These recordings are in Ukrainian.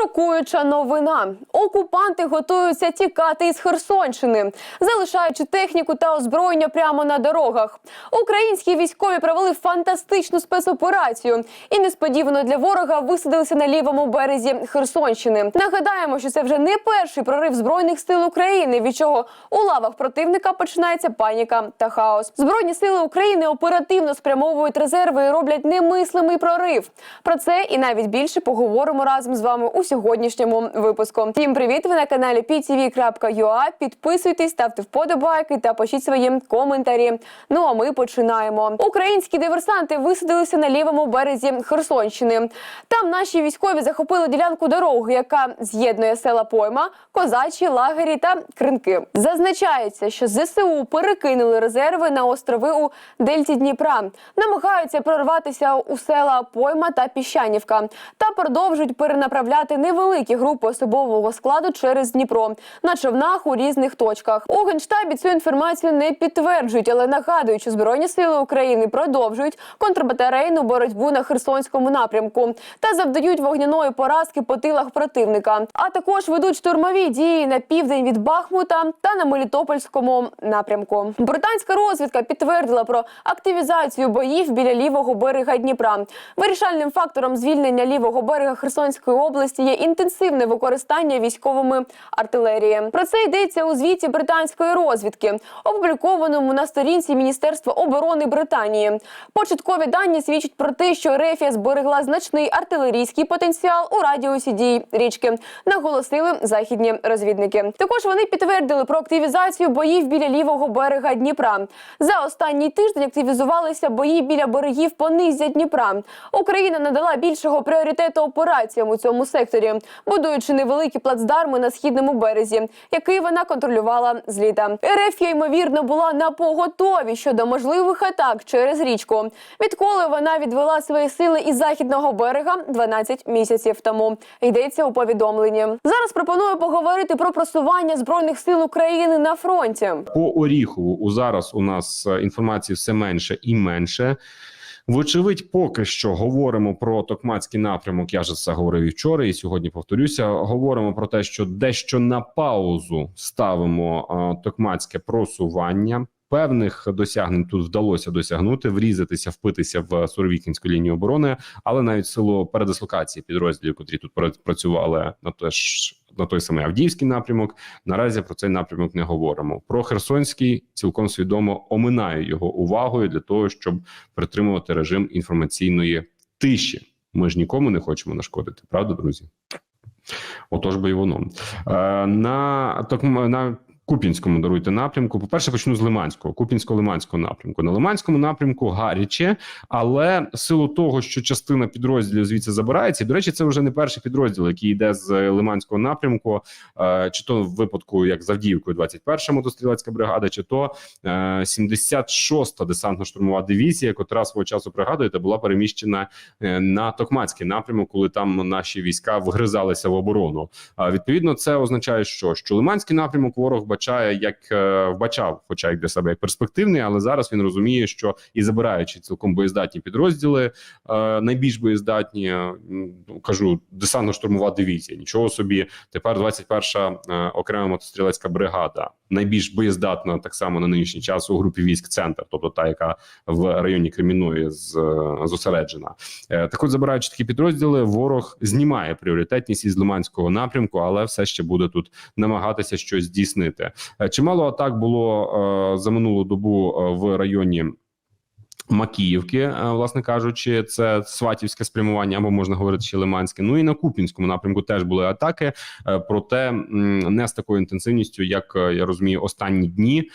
Шокуюча новина. Окупанти готуються тікати із Херсонщини, залишаючи техніку та озброєння прямо на дорогах. Українські військові провели фантастичну спецоперацію і несподівано для ворога висадилися на лівому березі Херсонщини. Нагадаємо, що це вже не перший прорив збройних сил України, від чого у лавах противника починається паніка та хаос. Збройні сили України оперативно спрямовують резерви і роблять немислимий прорив. Про це і навіть більше поговоримо разом з вами у сьогоднішньому випуску. Всім привіт! Ви на каналі ptv.ua. Підписуйтесь, ставте вподобайки та пишіть свої коментарі. Ну а ми починаємо. Українські диверсанти висадилися на лівому березі Херсонщини. Там наші військові захопили ділянку дороги, яка з'єднує села Пойма, Козачі, Лагері та Кринки. Зазначається, що ЗСУ перекинули резерви на острови у Дельті Дніпра, намагаються прорватися у села Пойма та Піщанівка та продовжують перенаправляти невеликі групи особового складу через Дніпро на човнах у різних точках. У генштабі цю інформацію не підтверджують, але нагадують, що збройні сили України продовжують контрбатарейну боротьбу на Херсонському напрямку та завдають вогняної поразки по тилах противника. А також ведуть штурмові дії на південь від Бахмута та на Мелітопольському напрямку. Британська розвідка підтвердила про активізацію боїв біля лівого берега Дніпра. Вирішальним фактором звільнення лівого берега Херсонської області є інтенсивне використання військовими артилерії. Про це йдеться у звіті британської розвідки, опублікованому на сторінці Міністерства оборони Британії. Початкові дані свідчать про те, що Рефія зберегла значний артилерійський потенціал у радіусі дій річки. Наголосили західні розвідники. Також вони підтвердили про активізацію боїв біля лівого берега Дніпра. За останній тиждень активізувалися бої біля берегів понизя Дніпра. Україна надала більшого пріоритету операціям у цьому секторі, будуючи невеликі плацдарми на східному березі, який вона контролювала з літа. РФ, ймовірно, була на поготові щодо можливих атак через річку. Відколи вона відвела свої сили із західного берега 12 місяців тому. Йдеться у повідомленні. Зараз пропоную поговорити про просування збройних сил України на фронті. По Оріхову у зараз у нас е, інформації все менше і менше. Вочевидь, поки що говоримо про токмацький напрямок. Я ж це говорив і вчора, і сьогодні повторюся. Говоримо про те, що дещо на паузу ставимо е, токмацьке просування. Певних досягнень тут вдалося досягнути, врізатися, впитися в Суровікінську лінію оборони, але навіть силу передислокації підрозділів, котрі тут пра- працювали на те ж на той самий Авдіївський напрямок. Наразі про цей напрямок не говоримо. Про Херсонський цілком свідомо оминаю його увагою для того, щоб притримувати режим інформаційної тиші. Ми ж нікому не хочемо нашкодити, правда, друзі? Отож би і воно е, на такому на Купінському даруйте напрямку. По перше, почну з Лиманського, Купінсько-Лиманського напрямку. На Лиманському напрямку гаряче, але силу того, що частина підрозділів звідси забирається, і, до речі, це вже не перший підрозділ, який йде з Лиманського напрямку, е, чи то в випадку як з Авдіївкою, 21-ша мотострілецька бригада, чи то е, 76-та десантно-штурмова дивізія, котра свого часу пригадуєте, була переміщена е, на Токмацький напрямок, коли там наші війська вгризалися в оборону. Відповідно, це означає, що що Лиманський напрямок ворог бачає як е, вбачав, хоча як для себе як перспективний, але зараз він розуміє, що і забираючи цілком боєздатні підрозділи, е, найбільш боєздатні е, кажу, десантно-штурмова дивізія. Нічого собі тепер 21-ша е, окрема мотострілецька бригада, найбільш боєздатна так само на нинішній час у групі військ центр, тобто та, яка в районі Креміної зосереджена. Так от, забираючи такі підрозділи, ворог знімає пріоритетність із Лиманського напрямку, але все ще буде тут намагатися щось здійснити. Е, Чимало атак було е, за минулу добу е, в районі. Макіївки, власне кажучи, це сватівське спрямування, або можна говорити ще Лиманське. Ну і на Купінському напрямку теж були атаки, проте не з такою інтенсивністю, як я розумію, останні дні.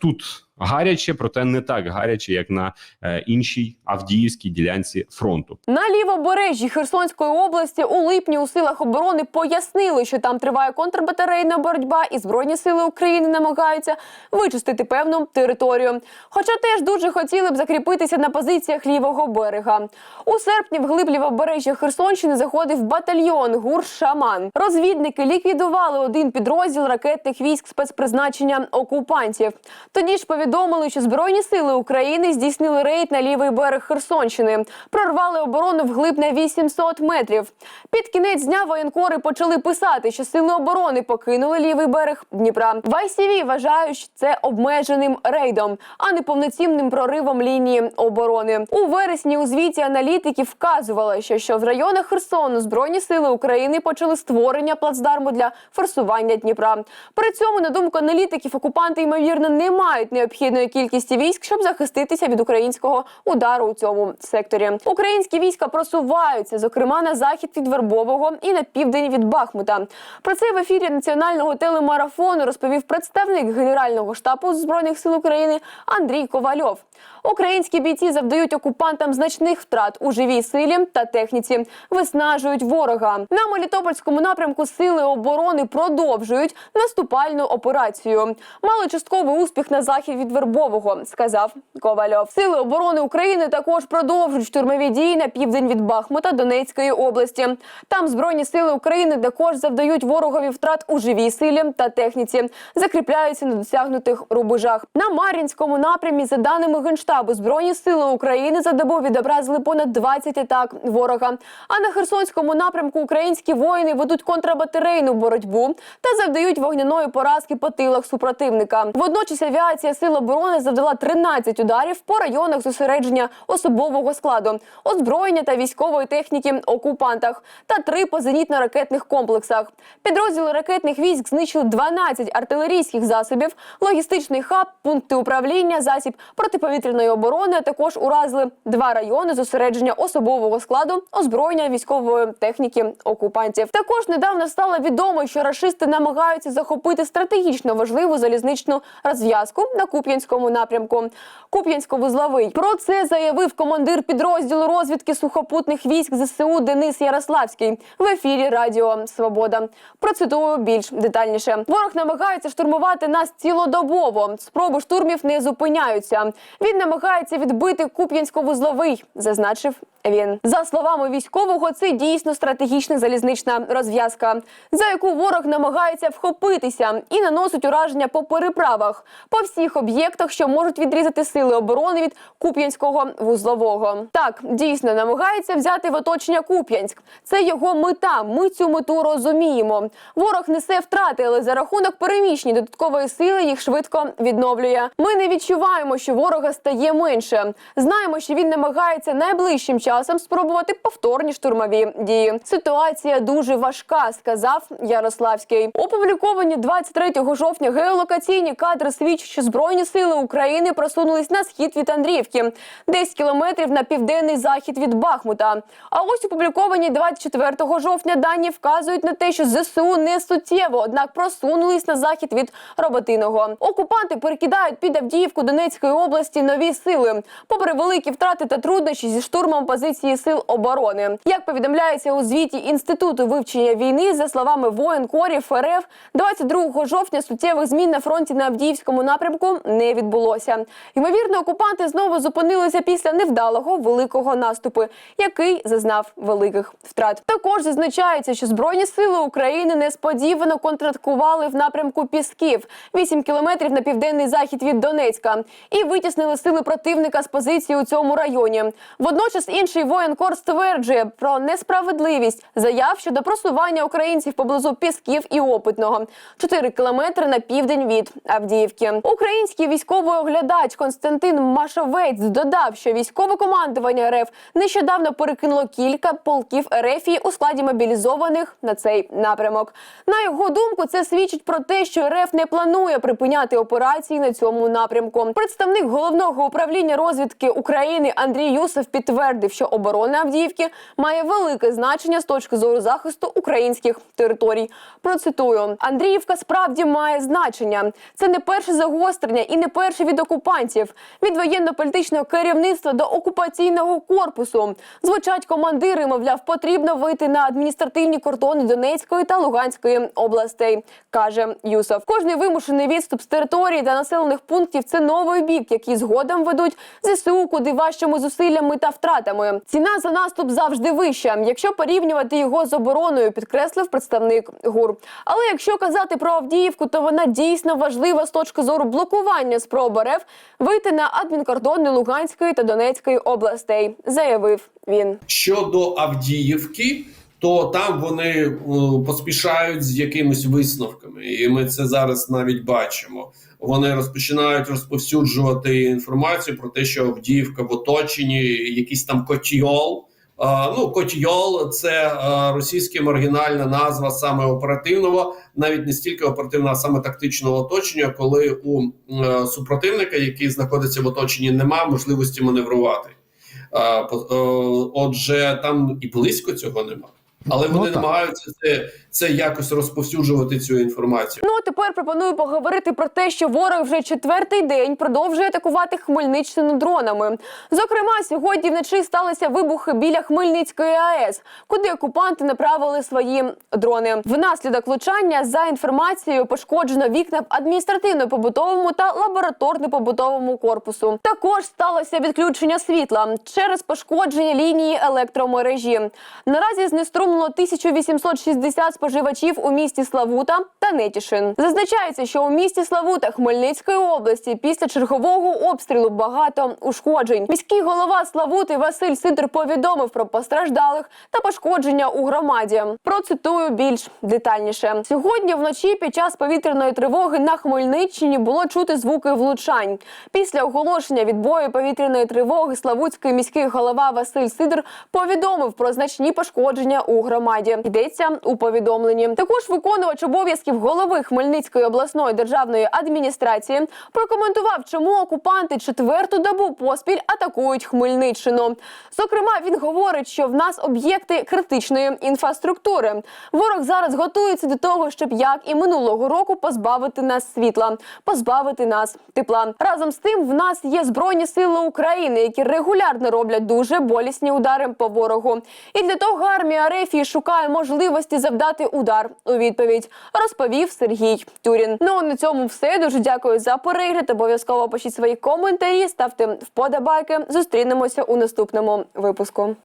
Тут гаряче, проте не так гаряче, як на е, іншій Авдіївській ділянці фронту. На лівобережжі Херсонської області у липні у силах оборони пояснили, що там триває контрбатарейна боротьба, і збройні сили України намагаються вичистити певну територію. Хоча теж дуже хотіли б закріпитися на позиціях лівого берега. У серпні в глиб лівобережжя Херсонщини заходив батальйон гур Шаман. Розвідники ліквідували один підрозділ ракетних військ спецпризначення окупантів. Тоді ж повідомляли, повідомили, що збройні сили України здійснили рейд на лівий берег Херсонщини, прорвали оборону вглиб на 800 метрів. Під кінець дня воєнкори почали писати, що сили оборони покинули лівий берег Дніпра. В ICV вважають, що це обмеженим рейдом, а не повноцінним проривом лінії оборони. У вересні у звіті аналітики вказували, що, що в районах Херсону збройні сили України почали створення плацдарму для форсування Дніпра. При цьому, на думку аналітиків, окупанти ймовірно не мають необхідної кількості військ, щоб захиститися від українського удару у цьому секторі. Українські війська просуваються, зокрема на захід від Вербового і на південь від Бахмута. Про це в ефірі національного телемарафону розповів представник Генерального штабу збройних сил України Андрій Ковальов. Українські бійці завдають окупантам значних втрат у живій силі та техніці, виснажують ворога. На Мелітопольському напрямку сили оборони продовжують наступальну операцію. Мали частковий успіх на захід від Вербового, сказав Ковальов. Сили оборони України також продовжують штурмові дії на південь від Бахмута Донецької області. Там збройні сили України також завдають ворогові втрат у живій силі та техніці, закріпляються на досягнутих рубежах. На Мар'їнському напрямі, за даними Генштабу, збройні сили України за добу відобразили понад 20 атак ворога. А на Херсонському напрямку українські воїни ведуть контрбатарейну боротьбу та завдають вогняної поразки по тилах супротивника. Водночас авіація сил оборони завдала 13 ударів по районах зосередження особового складу, озброєння та військової техніки окупантах та три по зенітно-ракетних комплексах. Підрозділи ракетних військ знищили 12 артилерійських засобів, логістичний хаб, пункти управління, засіб протиповітряної оборони. Також уразили два райони зосередження особового складу, озброєння військової техніки окупантів. Також недавно стало відомо, що рашисти намагаються захопити стратегічно важливу залізничну розв'язку на Куп'янському напрямку. Куп'янсько-вузловий. Про це заявив командир підрозділу розвідки сухопутних військ ЗСУ Денис Ярославський в ефірі Радіо Свобода. Процитую більш детальніше. Ворог намагається штурмувати нас цілодобово. Спроби штурмів не зупиняються. Він намагається відбити Куп'янсько-вузловий, зазначив він. За словами військового, це дійсно стратегічна залізнична розв'язка, за яку ворог намагається вхопитися і наносить ураження по переправах по всіх об'єктах, що можуть відрізати сили оборони від Куп'янського вузлового. Так дійсно намагається взяти в оточення Куп'янськ. Це його мета. Ми цю мету розуміємо. Ворог несе втрати, але за рахунок переміщення додаткової сили їх швидко відновлює. Ми не відчуваємо, що ворога стає менше. Знаємо, що він намагається найближчим часом спробувати повторні штурмові дії. Ситуація дуже важка, сказав Ярославський. Опубліковані 23 жовтня геолокаційні кадри свідчать, що збройні сили України просунулись на схід від Андріївки, 10 кілометрів на південний захід від Бахмута. А ось опубліковані 24 жовтня дані вказують на те, що ЗСУ не суттєво, однак просунулись на захід від Роботиного. Окупанти перекидають під Авдіївку Донецької області нові сили, попри великі втрати та труднощі зі штурмом позиції сил оборони. Як повідомляється у звіті інституту вивчення війни, за словами воєнкорів РФ, 22 жовтня суттєвих змін на фронті на Авдіївському напрямку не відбулося. Ймовірно, окупанти знову зупинилися після невдалого великого наступу, який зазнав великих втрат. Також зазначається, що збройні сили України несподівано контратакували в напрямку Пісків 8 кілометрів на південний захід від Донецька і витіснили сили противника з позиції у цьому районі. Водночас інший воєнкор стверджує про несправедливість заяв щодо просування українців поблизу Пісків і Опитного 4 кілометри на південь від Авдіївки. Український військовий оглядач Константин Машовець додав, що військове командування РФ нещодавно перекинуло кілька полків РФ у складі мобілізованих на цей напрямок. На його думку, це свідчить про те, що РФ не планує припиняти операції на цьому напрямку. Представник головного управління розвідки України Андрій Юсов підтвердив, що оборона Авдіївки має велике значення з точки зору захисту українських територій. Процитую Андріївка справді має значення. Це не перше загострення і не перше від окупантів, від воєнно-політичного керівництва до окупаційного корпусу. Звучать командири, мовляв, потрібно вийти на адміністративні кордони Донецької та Луганської областей, каже Юсов. Кожний вимушений відступ з території та населених пунктів це новий бік, який згодом ведуть ЗСУ куди важчими зусиллями та втратами. Ціна за наступ завжди вища, якщо порівнювати його з обороною, підкреслив представник ГУР. Але якщо казати про Авдіївку, то вона дійсно важлива з точки зору блокування спроб РФ вийти на адмінкордони Луганської та Донецької областей, заявив він. Щодо Авдіївки, то там вони е, поспішають з якимись висновками, і ми це зараз навіть бачимо. Вони розпочинають розповсюджувати інформацію про те, що Авдіївка в оточенні, якийсь там котіол. Ну, котіол це російська маргінальна назва саме оперативного, навіть не стільки оперативного, а саме тактичного оточення, коли у е, супротивника, який знаходиться в оточенні, немає можливості маневрувати. Е, Отже, там і близько цього нема. Але Ну, вони ну, намагаються це, це якось розповсюджувати цю інформацію. Ну а тепер пропоную поговорити про те, що ворог вже четвертий день продовжує атакувати Хмельниччину дронами. Зокрема, сьогодні вночі сталися вибухи біля Хмельницької АЕС, куди окупанти направили свої дрони. Внаслідок влучання за інформацією пошкоджено вікна в адміністративно-побутовому та лабораторно-побутовому корпусу. Також сталося відключення світла через пошкодження лінії електромережі. Наразі знеструмлено 1860 споживачів у місті Славута та Нетішин. Зазначається, що у місті Славута Хмельницької області після чергового обстрілу багато ушкоджень. Міський голова Славути Василь Сидор повідомив про постраждалих та пошкодження у громаді. Процитую більш детальніше. Сьогодні вночі під час повітряної тривоги на Хмельниччині було чути звуки влучань. Після оголошення відбою повітряної тривоги Славутський міський голова Василь Сидор повідомив про значні пошкодження у громаді. Йдеться у повідомленні. Також виконувач обов'язків голови Хмельницької обласної державної адміністрації прокоментував, чому окупанти четверту добу поспіль атакують Хмельниччину. Зокрема, він говорить, що в нас об'єкти критичної інфраструктури. Ворог зараз готується до того, щоб як і минулого року позбавити нас світла, позбавити нас тепла. Разом з тим, в нас є збройні сили України, які регулярно роблять дуже болісні удари по ворогу. І для того армія Арефії шукає можливості завдати удар у відповідь, розповів Сергій Тюрін. Ну на цьому все. Дуже дякую за перегляд. Обов'язково пишіть свої коментарі, ставте вподобайки. Зустрінемося у наступному випуску.